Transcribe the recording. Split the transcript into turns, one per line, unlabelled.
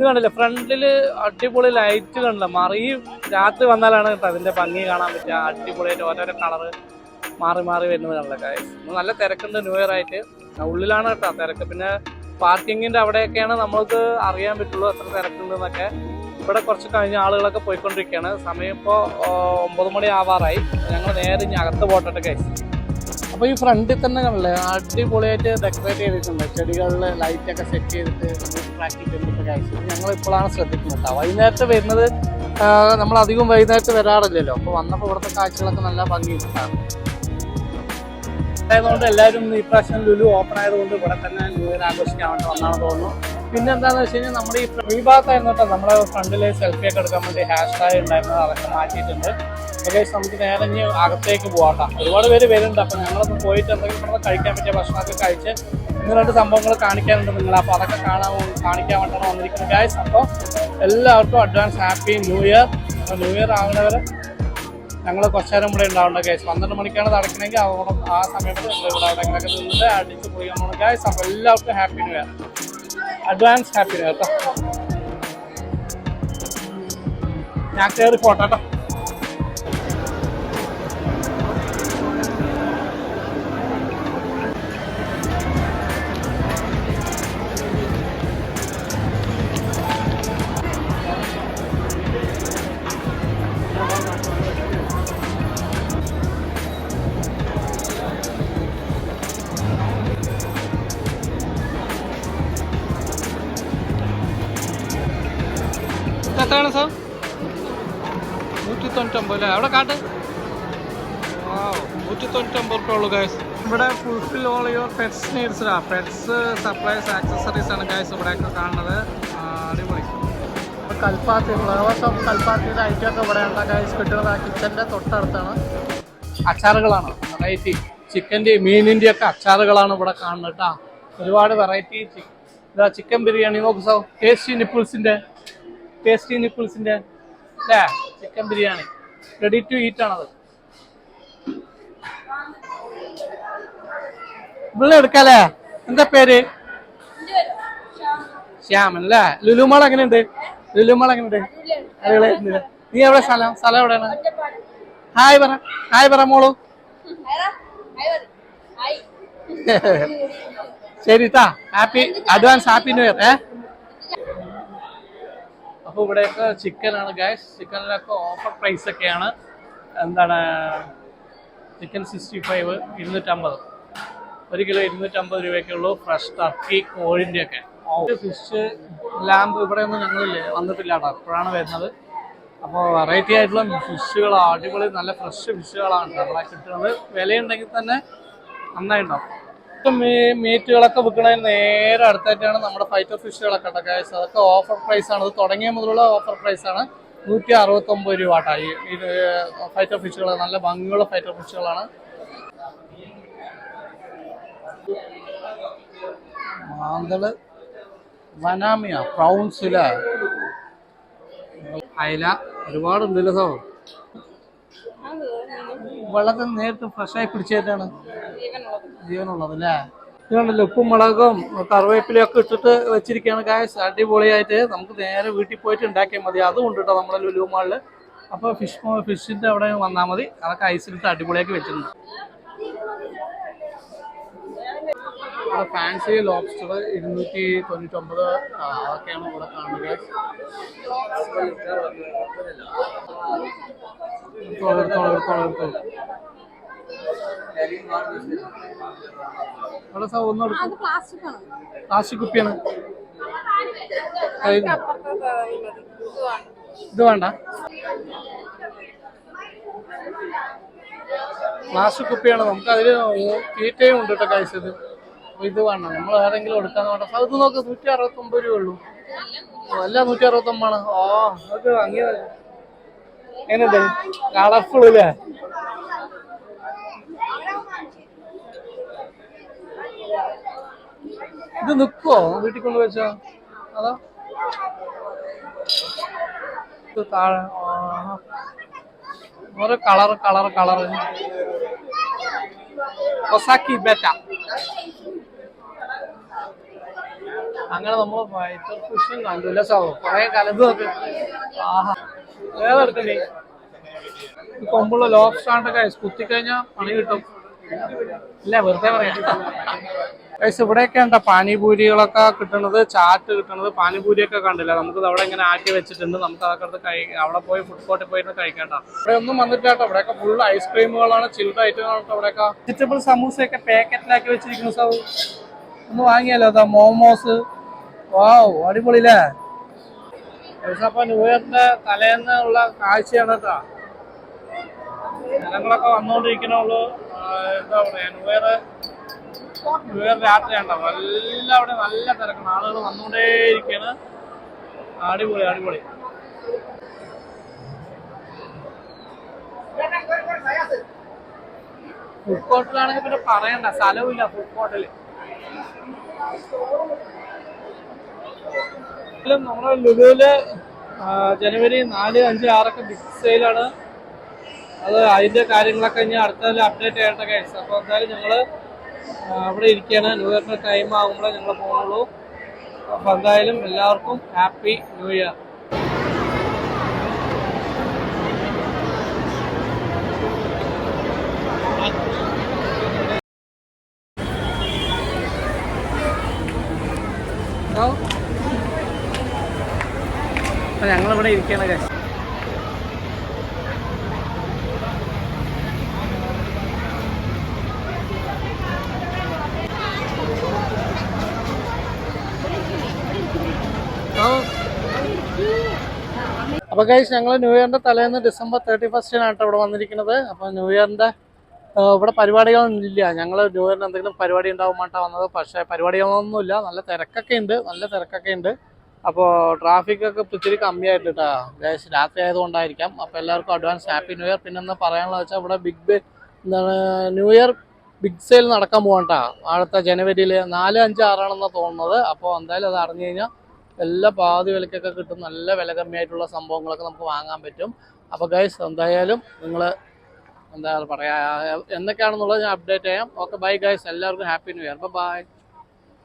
ഇത് കണ്ടില്ല? ഫ്രണ്ടിൽ അടിപൊളി ലൈറ്റ് കണ്ടില്ല? മറി രാത്രി വന്നാലാണ് കേട്ടോ അതിന്റെ ഭംഗി കാണാൻ പറ്റുക. അടിപൊളിയായിട്ട് ഓരോരോ കളറ് മാറി മാറി വരുന്നത് കണ്ടില്ല നല്ല തിരക്കുണ്ട് ന്യൂ ഇയർ ആയിട്ട്. ഉള്ളിലാണ് കേട്ടോ തിരക്ക്. പിന്നെ പാർക്കിങ്ങിന്റെ അവിടെയൊക്കെയാണ് നമ്മൾക്ക് അറിയാൻ പറ്റുള്ളൂ എത്ര തിരക്കുണ്ടെന്നൊക്കെ ഇവിടെ കുറച്ച് കഴിഞ്ഞ ആളുകളൊക്കെ പോയിക്കൊണ്ടിരിക്കുകയാണ്. സമയം ഇപ്പോൾ ഒമ്പത് മണി ആവാറായി. ഞങ്ങൾ നേരെ ഇനി അകത്ത് പോട്ടെ ഗൈസ് അപ്പോൾ ഈ ഫ്രണ്ടിൽ തന്നെ കണ്ടില്ലേ? അടിപൊളിയായിട്ട് ഡെക്കറേറ്റ് ചെയ്തിട്ടുണ്ട്. ചെടികളിൽ ലൈറ്റൊക്കെ സെറ്റ് ചെയ്തിട്ട് പ്രാക്ടീസ് ചെയ്തിട്ട് ഗൈസ് ഞങ്ങൾ ഇപ്പോഴാണ് ശ്രദ്ധിക്കുന്നത് വൈകുന്നേരത്ത് വരുന്നത് നമ്മൾ അധികം വൈകുന്നേരത്ത് വരാറില്ലല്ലോ. അപ്പോൾ വന്നപ്പോൾ ഇവിടുത്തെ കാഴ്ചകളൊക്കെ നല്ല ഭംഗിയുണ്ടാണ് ആയതുകൊണ്ട് എല്ലാവരും ഈ പ്രാവശ്യം ലുലു ഓപ്പൺ ആയതുകൊണ്ട് ഇവിടെ തന്നെ ന്യൂ ആഘോഷിക്കാൻ വേണ്ടി വന്നാണെന്ന് തോന്നുന്നു. പിന്നെ എന്താണെന്ന് വെച്ച് കഴിഞ്ഞാൽ നമ്മുടെ ഈ ഈ എന്നിട്ട് നമ്മുടെ ഫ്രണ്ടിൽ സെൽഫി ഒക്കെ എടുക്കാൻ വേണ്ടി ഹാഷ് ടാഗ് ഉണ്ടായിരുന്നത് അതൊക്കെ മാറ്റിയിട്ടുണ്ട്. ഏകദേശം നമുക്ക് നേരെ ഇനി അകത്തേക്ക് പോകാം ഒരുപാട് പേര് വരുന്നുണ്ട്. അപ്പം ഞങ്ങളൊന്ന് പോയിട്ട് എന്തെങ്കിലും നമ്മൾ കഴിക്കാൻ പറ്റിയ ഭക്ഷണമൊക്കെ കഴിച്ച് ഇന്ന് രണ്ട് സംഭവങ്ങൾ കാണിക്കാനുണ്ട് നിങ്ങൾ അപ്പോൾ അതൊക്കെ കാണാൻ കാണിക്കാൻ വേണ്ടിയാണ് വന്നിരിക്കുന്നത് ഗായ്സ് അപ്പോൾ എല്ലാവർക്കും അഡ്വാൻസ് ഹാപ്പി ന്യൂ ഇയർ അപ്പോൾ ന്യൂ ഇയർ ആവുന്നവരെ ഞങ്ങൾ കുറച്ച് നേരം ഇവിടെ ഉണ്ടാവേണ്ട ഗൈസ് പന്ത്രണ്ട് മണിക്കാണ് നടക്കണമെങ്കിൽ അവിടെ ആ സമയത്ത് ഇവിടെ എവിടെയെങ്കിലൊക്കെ നിന്നിട്ട് അടിച്ച് പോയി പോകണം ഗൈസ് അപ്പോൾ എല്ലാവർക്കും happy new year advance happy കേട്ടോ. ഞാൻ കയറി പോട്ടെ കേട്ടോ. എത്രയാണ് സാർ? നൂറ്റി തൊണ്ണൂറ്റൊമ്പത് അല്ലേ? അവിടെ കാട്ട്. നൂറ്റി തൊണ്ണൂറ്റൊമ്പത് റുപ്യ ഉള്ളൂ ഗൈസ് ഇവിടെ fulfil all your pets needs ആ പെറ്റ്സ് സപ്ലൈസ് ആക്സസറീസ് ആണ് ഗൈസ് ഇവിടെയൊക്കെ കാണുന്നത്. അടിപൊളി. ഇപ്പോൾ കൽപ്പാത്തി ഫ്ലവേഴ്സ് ഓഫ് കൽപ്പാത്തിയുടെ ഐറ്റമൊക്കെ ഇവിടെ ഉണ്ട് ഗൈസ് കിട്ടുന്നത് ആ കിച്ചന്റെ തൊട്ടടുത്താണ്. അച്ചാറുകളാണ്. വെറൈറ്റി ചിക്കന്റെ മീനിന്റെ ഒക്കെ അച്ചാറുകളാണ് ഇവിടെ കാണുന്നത് കേട്ടോ. ഒരുപാട് വെറൈറ്റി ഇതാ ചിക്കൻ ബിരിയാണി നോക്ക് സോ ടേസ്റ്റി നിപ്പിൾസിന്റെ ടേസ്റ്റി നിപ്പിൾസിന്റെ അല്ലേ chicken biryani. Ready to eat ആണത്. ഇവിടെ എടുക്കാല്ലേ? എന്താ പേര്? ശ്യാമൻ അല്ലേ ലുലുമാൾ എങ്ങനെയുണ്ട്? ലുലുമാൾ എങ്ങനെയുണ്ട്? അടിപൊളിയായിട്ടുണ്ട്. നീ എവിടെ സ്ഥലം? സ്ഥലം എവിടെയാണ്? ഹായ് പറ ഹായ് പറ മോളു. ശരി ട്ടാ happy advance happy new year ഏ? അപ്പോൾ ഇവിടെയൊക്കെ ചിക്കനാണ് ഗ്യാസ് ചിക്കനിലൊക്കെ ഓഫർ പ്രൈസ് ഒക്കെയാണ്. എന്താണ് ചിക്കൻ സിക്സ്റ്റി ഫൈവ് ഇരുന്നൂറ്റമ്പത്. ഒരു കിലോ ഇരുന്നൂറ്റമ്പത് രൂപയൊക്കെ ഉള്ളൂ. ഫ്രഷ് ടർക്കി കോഴിന്റെ ഒക്കെ ഫിഷ് ലാമ്പ് ഇവിടെ ഒന്നും ഞങ്ങൾ വന്നിട്ടില്ല കേട്ടോ. അപ്പോഴാണ് വരുന്നത്. അപ്പോൾ വെറൈറ്റി ആയിട്ടുള്ള ഫിഷുകൾ അടിപൊളി നല്ല ഫ്രഷ് ഫിഷുകളാണ് നമ്മളെ കിട്ടുന്നത്. വിലയുണ്ടെങ്കിൽ തന്നെ നന്നായിട്ടുണ്ടാവും ഇപ്പം ഈ മീറ്റുകളൊക്കെ വിൽക്കണതിന് നേരെ അടുത്തായിട്ടാണ് നമ്മുടെ ഫൈറ്റർ ഫിഷുകളൊക്കെ ഉണ്ടാക്കുക അതൊക്കെ ഓഫർ പ്രൈസ് ആണ്. ഇത് തുടങ്ങിയ മുതലുള്ള ഓഫർ പ്രൈസ് ആണ്. നൂറ്റി അറുപത്തൊമ്പത് രൂപ ആട്ടായി ഈ ഇത് ഫൈറ്റർ ഫിഷുകൾ നല്ല ഭംഗിയുള്ള ഫൈറ്റർ ഫിഷുകളാണ് മാന്തൾ വനാമിയ പ്രൗൺസില അയല ഒരുപാടുണ്ടല്ലോ സോ വെള്ളത്തിൽ നേരിട്ട് ഫ്രഷായി പിടിച്ചേറ്റാണ്. ജീവനുള്ളത് അല്ലേ ഇതുകൊണ്ടല്ലോ ഉപ്പും മുളകും കറിവേപ്പിലയും ഒക്കെ ഇട്ടിട്ട് വെച്ചിരിക്കുകയാണ് ഗായസ് അടിപൊളിയായിട്ട് നമുക്ക് നേരെ വീട്ടിൽ പോയിട്ട് ഉണ്ടാക്കിയാൽ മതി. അതും ഉണ്ട് കേട്ടോ നമ്മുടെ ലുലു മാളിൽ അപ്പോൾ ഫിഷ് ഫിഷിന്റെ അവിടെ വന്നാൽ മതി. അതൊക്കെ ഐസിലിട്ട് അടിപൊളിയാക്കി വെച്ചിട്ടുണ്ട്. ഇവിടെ ഫാൻസി ലോബ്സ്റ്റർ ഇരുന്നൂറ്റി തൊണ്ണൂറ്റൊമ്പത് അതൊക്കെയാണ് ഇവിടെ കാണുന്നത്.
പ്ലാസ്റ്റിക്
കുപ്പിയാണ്. ഇത് വേണ്ട. പ്ലാസ്റ്റിക് കുപ്പിയാണ്. നമുക്ക് അതിൽ തീറ്റയും ഉണ്ട് കേട്ടോ കഴിച്ചത് ഇത്. വേണ്ട. നമ്മൾ ആരെങ്കിലും എടുക്കാന്ന് വേണ്ട അത് നോക്ക് നൂറ്റി അറുപത്തൊമ്പത് രൂപ ഉള്ളൂ. ഓ, അല്ല നൂറ്റി അറുപത്തൊമ്പതാണ് ഓ അത് അങ്ങനെ എങ്ങനെയുണ്ട്? കളർഫുൾ അല്ലേ? ഇത് നിൽക്കുവോ വീട്ടിൽ കൊണ്ട് വെച്ചോ? അതോ. താഴെ. ഓരോ കളർ കളർ കളർ ഒസാക്കി ബെറ്റ അങ്ങനെ നമ്മൾ ഫൈറ്റർ ഫിഷും കണ്ടില്ല സോ കുറെ കലത് ആഹാ. വേറെ എടുക്കണ്ടേ? കൊമ്പുള്ള ലോബ്സ്റ്റാണ്ടൊക്കെ കുത്തിക്കഴിഞ്ഞാൽ പണി കിട്ടും. ഇല്ല വെറുതെ പറയാം. ഇവിടെയൊക്കെ എന്താ പാനിപൂരികളൊക്കെ കിട്ടുന്നത് ചാറ്റ് കിട്ടുന്നത് പാനിപൂരിയൊക്കെ കണ്ടില്ല? നമുക്ക് അവിടെ ഇങ്ങനെ ആക്കി വെച്ചിട്ടുണ്ട്. നമുക്ക് അതൊക്കെ അവിടെ പോയി ഫുഡ് കോർട്ടിൽ പോയിട്ട് കഴിക്കണ്ട ഇവിടെ ഒന്നും വന്നിട്ടാട്ടോ ഇവിടെയൊക്കെ ഫുൾ ഐസ്ക്രീമുകളാണ് ചിൽഡ് ഐറ്റങ്ങളാണ് ഇവിടെയൊക്കെ. വെജിറ്റബിൾ സമൂസയൊക്കെ പാക്കറ്റിലാക്കി വെച്ചിരിക്കുന്നു സൗ ഒന്ന് വാങ്ങിയാലോ അതാ? മോമോസ് വാവ് അടിപൊളിയില്ലേ? അപ്പൊ ന്യൂ ഇയറിന്റെ തലേന്ന് ഉള്ള കാഴ്ചയാണ് കേട്ടോ. ജനങ്ങളൊക്കെ വന്നുകൊണ്ടിരിക്കണുള്ളൂ ആ, എന്താ പറയാ വേറെ വേറെ രാത്രിയാണ്ടാവും എല്ലാം അവിടെ നല്ല തിരക്കാണ്. ആളുകൾ വന്നുകൊണ്ടേയിരിക്കാണ്. അടിപൊളി അടിപൊളി. ഫുഡ് കോർട്ടിലാണെങ്കിൽ പിന്നെ പറയണ്ട. സ്ഥലവുമില്ല ഫുഡ് കോർട്ടിൽ നമ്മുടെ ലുലുവിൽ ജനുവരി നാല് അഞ്ച് ആറൊക്കെ ബിഗ് സെയിലാണ് അത് അതിന്റെ കാര്യങ്ങളൊക്കെ ഇനി അടുത്തതിൽ അപ്ഡേറ്റ് ചെയ്യേണ്ട കേസ് അപ്പോൾ എന്തായാലും ഞങ്ങൾ അവിടെ ഇരിക്കുകയാണ് ന്യൂ ഇയറിന്റെ ടൈം ആകുമ്പോഴേ ഞങ്ങൾ പോകുള്ളൂ അപ്പോൾ എന്തായാലും എല്ലാവർക്കും ഹാപ്പി ന്യൂ ഇയർ ഞങ്ങളിവിടെ ഇരിക്കുകയാണ് കേസ് അപ്പൊ കഴിച്ച് ഞങ്ങൾ ന്യൂ ഇയറിന്റെ തലേന്ന് ഡിസംബർ തേർട്ടി ഫസ്റ്റിനാണ് ഇവിടെ വന്നിരിക്കുന്നത്. അപ്പൊ ന്യൂ ഇയറിന്റെ ഇവിടെ പരിപാടികളൊന്നും ഇല്ല. ഞങ്ങൾ ന്യൂ ഇയറിന് എന്തെങ്കിലും പരിപാടി ഉണ്ടാവുമ്പോട്ടാണ് വന്നത്. പക്ഷേ പരിപാടികളൊന്നുമില്ല. നല്ല തിരക്കൊക്കെ ഉണ്ട്. നല്ല തിരക്കൊക്കെ ഉണ്ട്. അപ്പോൾ ട്രാഫിക് ഒക്കെ ഇപ്പൊ ഇത്തിരി കമ്മിയായിട്ട് കേട്ടോ രാത്രി ആയതുകൊണ്ടായിരിക്കാം. അപ്പോൾ എല്ലാവർക്കും അഡ്വാൻസ് ഹാപ്പി ന്യൂ ഇയർ പിന്നെ എന്താ പറയാനുള്ളത് വെച്ചാൽ ഇവിടെ ബിഗ് ബേ എന്താണ് ന്യൂ ഇയർ ബിഗ് സെയിൽ നടക്കാൻ പോകണ്ടാ അടുത്ത ജനുവരിയിൽ നാല് അഞ്ച് ആറാണെന്നാണ് തോന്നുന്നത്. അപ്പോൾ എന്തായാലും അത് അറിഞ്ഞു കഴിഞ്ഞാൽ എല്ലാ പാതി വിലക്കൊക്കെ കിട്ടും. നല്ല വില കമ്മിയായിട്ടുള്ള സംഭവങ്ങളൊക്കെ നമുക്ക് വാങ്ങാൻ പറ്റും. അപ്പോൾ ഗൈസ് എന്തായാലും നിങ്ങൾ എന്താ പറയാ എന്തൊക്കെയാണെന്നുള്ളത് ഞാൻ അപ്ഡേറ്റ് ചെയ്യാം. ഓക്കെ ബൈ ഗൈസ് എല്ലാവർക്കും ഹാപ്പി ന്യൂ ഇയർ ബൈ